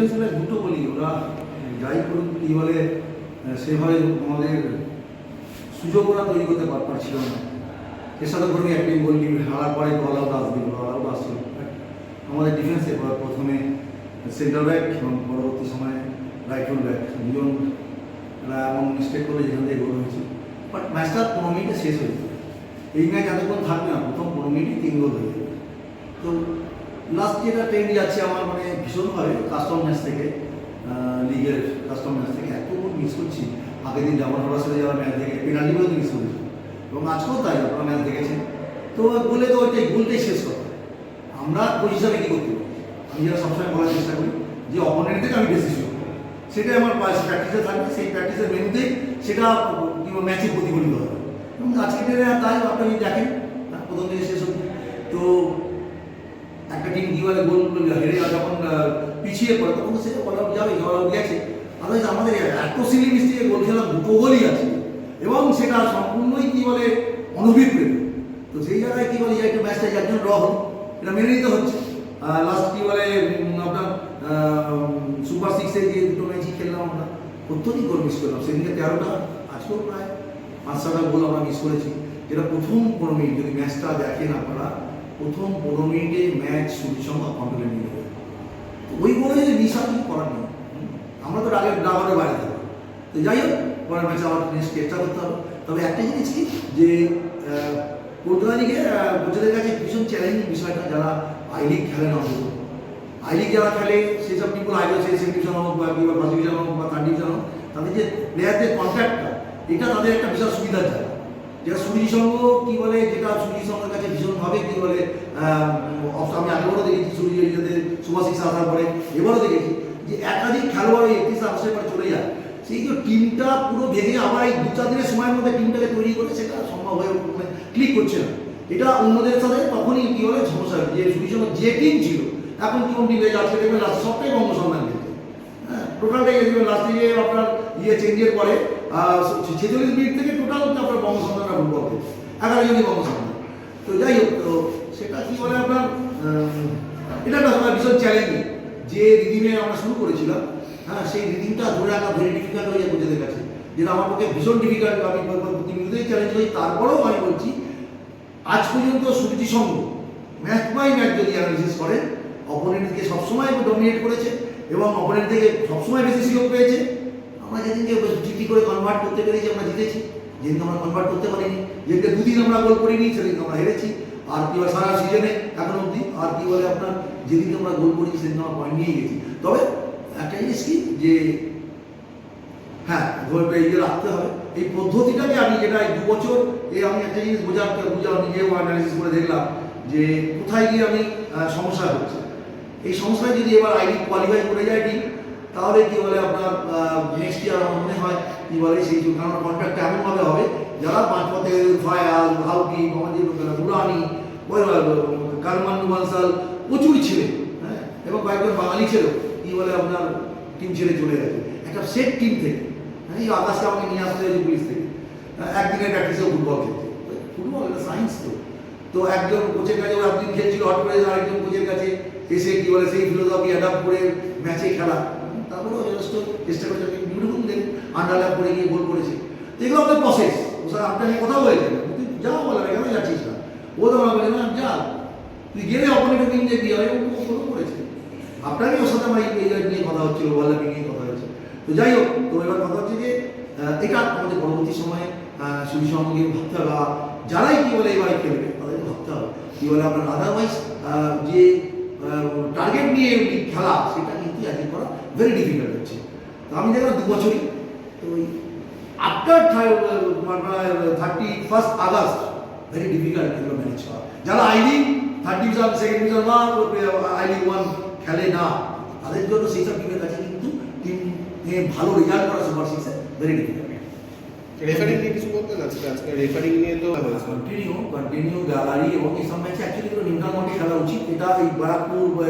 Defence line দুটো বলি, ওরা যাই করুক, কী বলে সেভাবে আমাদের সুযোগ ওরা তৈরি করতে পার- পারছিল না। এর সাথে করে একটি গোল হারার পরে গল আউট আসবে গল আউট আসছিল আমাদের ডিফেন্সে প্রথমে সেন্টার ব্যাক এবং পরবর্তী সময়ে রাইট ফুল ব্যাক দুজন এমন মিস্টেক করলে যেখান থেকে গোল হয়েছে। বাট ম্যাচটা পনেরো মিনিটে শেষ হয়ে যাবে। এই ম্যাচ এতক্ষণ থাকবে না, প্রথম পনেরো মিনিটে তিন গোল হয়ে যাবে। তো লাস্ট যেটা ট্রেন্ড যাচ্ছে আমার মানে ভীষণভাবে কাস্টম ম্যাচ থেকে লিগের কাস্টম ম্যাচ থেকে। এত মিস করছি। আগের দিন জামান হওয়ার সাথে যাওয়ার ম্যাচ দেখে পেনাল্টিগুলো মিস করেছি এবং আজকেও তাই আপনারা ম্যাচ দেখেছেন। তো বলে তো ওইটাই গোলটাই শেষ কথা। আমরা কোচ হিসাবে কী করতে আমি যেটা সবসময় বলার চেষ্টা করি যে অপোনেন্ট থেকে আমি বেশি শুরু সেটাই আমার প্র্যাকটিসে থাকবে। সেই প্র্যাকটিসের মেনুতেই সেটা ম্যাচে প্রতিফলিত হবে। এবং আজকে তাই আপনি দেখেন হ্যাঁ, প্রথম থেকে শেষ অবধি। তো একটা টিম বলে গোল হেরে যখন পিছিয়ে পড়ে, তখন সেটা বলা যাবে জল গেছে আদারওয়াইজ আমাদের এত সিলি মিস্ত্রিকে গোল খেলা দুটো গোলই আছে, এবং সেটা সম্পূর্ণই কি বলে অনভিপ্রেত তো সেই জায়গায় কি বলে একটা ম্যাচটা একজন ড্র হল, এটা মেনে নিতে হচ্ছে। লাস্ট কি বলে আপনার সুপার সিক্সে যে দুটো ম্যাচই খেললাম আমরা প্রত্যেকই গোল মিস করলাম? সেদিকে তেরোটা, আজকেও প্রায় পাঁচ ছটা গোল আমরা মিস করেছি। যেটা প্রথম পনেরো মিনিট যদি ম্যাচটা দেখেন আপনারা প্রথম পনেরো মিনিটে ম্যাচ শুরুর সংখ্যা কন্ট্রোলে নিয়ে তো ওই যদি মিস হয় কিছু করার নেই। আমরা তো আগে ডাবারের বাইরে থাকব। তো যাই হোক, পরের ম্যাচে আবার নেক্সট চেষ্টা করতে হবে। তবে একটা জিনিস কি, যে লিগে কোচেদের কাছে ভীষণ চ্যালেঞ্জিং বিষয়টা যারা আই লিগ খেলে না অন্তত। আই লিগ যারা খেলে, সেসব টিমগুলো আই আছে সেকেন্ড ডিভিশন হোক বা কিংবা ফার্স্ট ডিভিশন হোক বা থার্ড ডিভিশন হোক, তাদের যে প্লেয়ারদের কন্ট্রাক্টটা এটা তাদের একটা বিশাল সুবিধার জায়গা যেটা সুরিজি সংঘ কি বলে, যেটা সুরিজি সংঘের কাছে ভীষণভাবে কি বলে আমি আগেবারও দেখেছি সুরিজি যাদের সুভাষিস আসার পরে, এবারও দেখেছি যে একাধিক খেলোয়াড় একত্রিশ আগস্টের পরে চলে যায়। সেই যে টিমটা পুরো ভেঙে আবার এই দু চার দিনের সময়ের মধ্যে টিমটাকে তৈরি করে সেটা সম্ভব হয়ে মানে ক্লিক করছে না। এটা অন্যদের সাথে তখনই কি বলে সমস্যা যে সুরিজি সংঘ যে টিম ছিল, এখন কোন টিম হয়েছে আজকে দেখবেন লাস্ট সবটাই বঙ্গ দিয়েছে হ্যাঁ টোটালটাই দেখবেন লাস্টে গিয়ে আপনার ইয়ে চেঞ্জের পরে ছেচল্লিশ মিনিট থেকে টোটাল হচ্ছে আপনার বঙ্গসন্ধানটা ফুটবল খেলছে এগারো জনই বঙ্গসন্ধান তো যাই হোক, তো সেটা কি বলে আপনার এটা একটা আমার ভীষণ চ্যালেঞ্জিং যে রিদিমে আমরা শুরু করেছিলাম হ্যাঁ সেই রিদিমটা ধরে রাখা ভেরি ডিফিকাল্ট হয়ে কোচেদের কাছে। যেটা আমার পক্ষে ভীষণ ডিফিকাল্ট আমি প্রতি মিনিটেই চ্যালেঞ্জ হই তারপরেও আমি বলছি, আজ পর্যন্ত Suruchi Sangha match by match যদি অ্যানালিসিস করেন অপোনেন্টকে সবসময় ডমিনেট করেছে এবং অপোনেন্ট থেকে সবসময় বেশি সুযোগ পেয়েছে। আমরা যেদিনকে জিটি করে কনভার্ট করতে পেরেছি, আমরা জিতেছি। যেদিন আমরা কনভার্ট করতে পারিনি, যেদিনকে দুদিন আমরা গোল করিনি সেদিন আমরা হেরেছি। আর কি বলে, সারা সিজনে এখন অবধি, আর কি বলে আপনার, যেদিনকে আমরা গোল করেছি সেদিন আমরা পয়েন্ট নিয়ে গেছি। তবে, একটা জিনিস কি, যে হ্যাঁ ধরবে ইয়ে রাখতে হবে। এই পদ্ধতিটাকে আমি যেটা এই দু বছর এই আমি একটা জিনিস বোঝার, বুঝা নিজেও অ্যানালিসিস করে দেখলাম, যে কোথায় গিয়ে আমি সমস্যা হচ্ছে। এই সমস্যায় যদি এবার আইডি কোয়ালিফাই করে যায় টিম তাহলে কি বলে আপনার নেক্সট ইয়ার আমার মনে হয় কি বলে সেই কারণ কন্ট্রাক্ট এমনভাবে হবে, যারা পাঁচ পথে ফায়াল হাউকি মোহাম্মদ দুরানি কালমান বানসাল প্রচুর ছিলেন হ্যাঁ? এবং কয়েকজন বাঙালি ছিল কি বলে আপনার টিম ছেড়ে চলে গেছে। একটা সেট টিম থেকে হ্যাঁ? এই আকাশকে আমাকে নিয়ে আসতে হয়েছে পুলিশ থেকে। একদিনের প্র্যাকটিসেও ফুটবল খেলতে ফুটবল এটা সায়েন্স তো। তো একজন কোচের কাছে, ও একদিন খেলছিল হট করে আরেকজন কোচের কাছে এসে কি বলে সেই ফিলোসফি অ্যাডাপ্ট করে ম্যাচে খেলা। তারপরেও যথেষ্ট চেষ্টা করেছে বিউটিফুল দেন আন্ডারল্যাপ করে গিয়ে গোল করেছে। এগুলো আমাদের প্রসেস ও স্যার আপনার নিয়ে কথা বলেছে তুই যা বলে না কেন যাচ্ছিস না? ও তো আমার বলে না, যা। তুই গেলে অপোনেন্টের যে বিয়ে হয় ও করেছে। আপনারই ওর সাথে আমার নিয়ে কথা হচ্ছিল ওয়ার্ল্ড নিয়ে কথা হয়েছে। তো যাই হোক, তো এবার কথা হচ্ছে যে এটা আমাদের পরবর্তী সময়ে সুবি সঙ্গে ভাবতে হবে, আর যারাই কি বলে এবারে খেলবে, তাদেরকে ভাবতে হবে। কি বলে আপনার আদারওয়াইজ যে টার্গেট নিয়ে খেলা, সেটা কিন্তু অ্যাচিভ করা? ভেরি ডিফিকাল্ট হচ্ছে। তো আমি দেখলাম দু বছরই। তো ওই after thirty first August very difficult এগুলো ম্যানেজ করা। যারা I third division second division বা আই লিগ ওয়ান খেলে না, তাদের জন্য সেই সব টিমের কাছে কিন্তু টিম ভালো রেজাল্ট করা সুপার সিক্সে ভেরি ডিফিকাল্ট রেফারিং নিয়ে কিছু বলতেন আজকে আজকে রেফারিং নিয়ে তো হয়েছে কন্টিনিউ কন্টিনিউ গ্যালারি এবং এই সব ম্যাচে অ্যাকচুয়ালি কোনো নিউট্রাল মাঠে খেলা উচিত এটা এই ব্যারাকপুর আহ,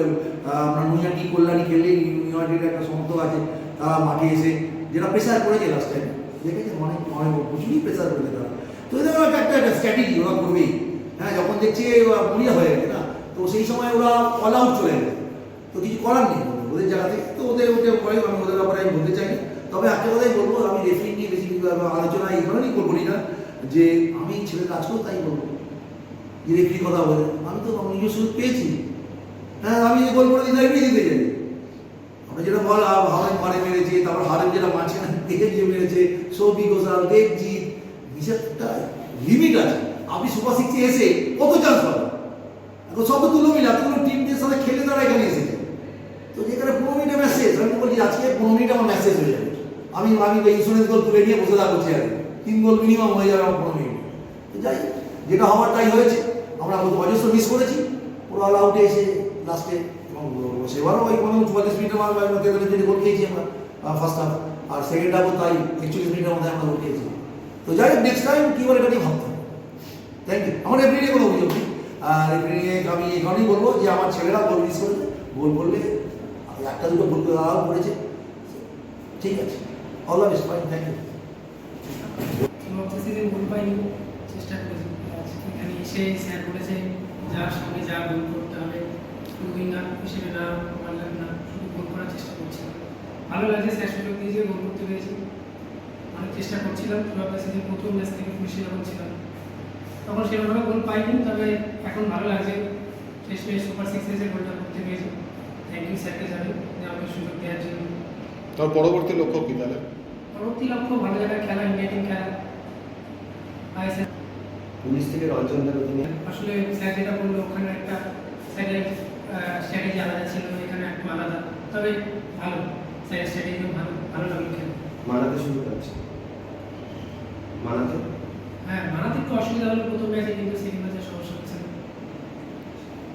আপনার নৈহাটি কল্যাণী খেললে ইউনিভার্সিটির একটা সমর্থ আছে তারা মাঠে এসে যেটা প্রেসার করেছে লাস্ট টাইম দেখেছে অনেক অনেক প্রচুরই প্রেসার করেছে তারা তো এদের একটা একটা একটা স্ট্র্যাটেজি ওরা করবেই হ্যাঁ যখন দেখছে ওরা মরিয়া হয়ে গেছে না তো সেই সময় ওরা অল আউট চলে গেছে তো কিছু করার নেই ওদের জায়গা থেকে তো ওদের ওটা পরে আমি ওদের ব্যাপারে আমি বলতে চাই না তবে একটা কথাই বলব, আমি রেফারি নিয়ে বেশি আলোচনা এই কারণেই করব না, যে আমি ছেলে কাজ করব, তাই বলব। যে রেফারি কথা বলে, আমি তো নিজস্ব সুযোগ পেয়েছি। হ্যাঁ আমি গোল করে এগিয়ে দিতে যাই আমরা যেটা বল হাওয়াই মারে মেরেছে, তারপর হারেম যেটা মারছে না দেখে যে মেরেছে সৌদি ঘোষাল, দেবজিৎ হিসাবটা লিমিট আছে। আপনি সুপার সিক্সে এসে কত চান্স পাবেন? এখন সব তো তুলো মিলে এতগুলো টিমদের সাথে খেলে তারা এখানে এসেছে। তো যেখানে পনেরো মিনিটে মেসেজ আমি বলছি আজকে পনেরো মিনিট আমার মেসেজ হয়ে যাবে। আমি আমি ইন্স্যুরেন্স গোল তুলে নিয়ে বসে থাকব চেয়ারে তিন গোল মিনিমাম হয়ে যাবে, আমার পনেরো মিনিট যাই যেটা হওয়ার তাই হয়েছে। আমরা কত অজস্র মিস করেছি। পুরো অল আউটে এসে লাস্টে এবং সেবারও ওই কোনো চুয়াল্লিশ মিনিটের মাঝে তেতাল্লিশ গোল খেয়েছি আমরা ফার্স্ট হাফ আর সেকেন্ড হাফও তাই, একচল্লিশ মিনিটের মধ্যে আমরা গোল খেয়েছি। তো যাই হোক নেক্সট টাইম কী বলে এটা নিয়ে ভাবতে থ্যাংক ইউ আমার রেফারি নিয়ে কোনো অভিযোগ নেই। আর নিয়ে আমি এই কারণেই বলব যে, আমার ছেলেরা গোল মিস করেছে। গোল করলে একটা দুটো ভুল করে আরাম করেছে। ঠিক আছে। All the best fine thank you ভাবতেছি পাইনি চেষ্টা করেছি। আজকে এখানে এসে স্যার বলেছে যার সঙ্গে যা গোল করতে হবে হিসেবে না পারলাম না শুধু করার চেষ্টা করছিলাম ভালো লাগছে স্যার সুযোগ দিয়েছে গোল করতে পেরেছি। অনেক চেষ্টা করছিলাম সেদিন প্রথম ম্যাচ থেকে খুশি যখন ছিলাম। তখন সেরকমভাবে গোল পাইনি তবে এখন ভালো লাগছে। শেষ ম্যাচ সুপার সিক্স এসে গোলটা করতে পেরেছি। থ্যাংক ইউ স্যারকে জানি যে আমাকে সুযোগ দেওয়ার জন্য। তার পরবর্তী লক্ষ্য কি তাহলে? পরবর্তী লক্ষ্য ভালো জায়গায় খেলা ইন্ডিয়া টিম খেলা। পুলিশ থেকে রঞ্জনদার আসলে স্যার যেটা বলল ওখানে একটা স্যারের স্ট্র্যাটেজি আলাদা ছিল এখানে একটু আলাদা। তবে ভালো স্যারের স্ট্র্যাটেজিও ভালো ভালো লাগল খেলে মানাতে শুরু করছে। মানাতে হ্যাঁ মানাতে একটু অসুবিধা হলো প্রথম ম্যাচে কিন্তু